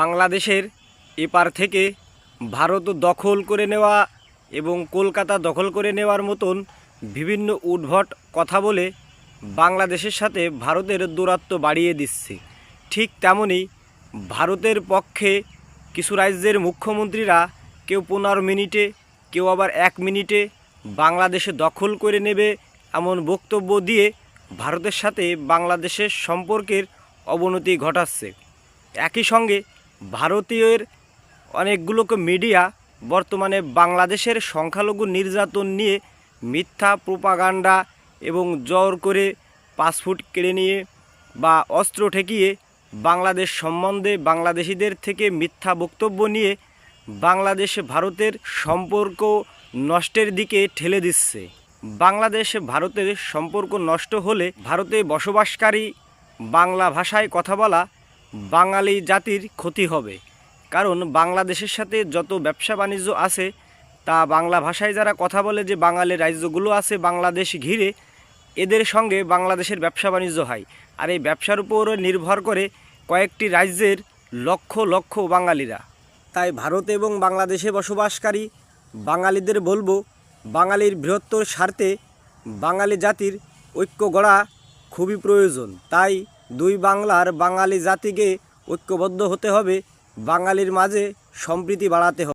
বাংলাদেশের এপার থেকে ভারত দখল করে নেওয়া এবং কলকাতা দখল করে নেওয়ার মতন বিভিন্ন উদ্ভট কথা বলে বাংলাদেশের সাথে ভারতের দূরত্ব বাড়িয়ে দিচ্ছে। ঠিক তেমনই ভারতের পক্ষে কিছু রাজ্যের মুখ্যমন্ত্রীরা কেউ পনেরো মিনিটে, কেউ আবার এক মিনিটে বাংলাদেশে দখল করে নেবে এমন বক্তব্য দিয়ে ভারতের সাথে বাংলাদেশের সম্পর্কের অবনতি ঘটাচ্ছে। একই সঙ্গে ভারতীয়ের অনেকগুলোকে মিডিয়া বর্তমানে বাংলাদেশের সংখ্যালঘু নির্যাতন নিয়ে মিথ্যা প্রোপাগান্ডা এবং জোর করে পাসপোর্ট কেড়ে নিয়ে বা অস্ত্র ঠেকিয়ে বাংলাদেশ সম্বন্ধে বাংলাদেশিদের থেকে মিথ্যা বক্তব্য নিয়ে বাংলাদেশ ভারতের সম্পর্ক নষ্টের দিকে ঠেলে দিচ্ছে। বাংলাদেশ ভারতের সম্পর্ক নষ্ট হলে ভারতে বসবাসকারী বাংলা ভাষায় কথা বলা বাঙালি জাতির ক্ষতি হবে। কারণ বাংলাদেশের সাথে যত ব্যবসা বাণিজ্য আছে, তা বাংলা ভাষায় যারা কথা বলে যে বাঙালি রাজ্যগুলো আছে বাংলাদেশ ঘিরে, এদের সঙ্গে বাংলাদেশের ব্যবসা বাণিজ্য হয়। আর এই ব্যবসার উপর নির্ভর করে কয়েকটি রাজ্যের লক্ষ লক্ষ বাঙালিরা। তাই ভারত এবং বাংলাদেশে বসবাসকারী বাঙালিদের বলব, বাঙালির বৃহত্তর স্বার্থে বাঙালি জাতির ঐক্য গড়া খুবই প্রয়োজন। তাই দুই বাংলার বাঙালি জাতিকে ঐক্যবদ্ধ হতে হবে বাঙালির মাঝে সম্প্রীতি বাড়াতে হবে।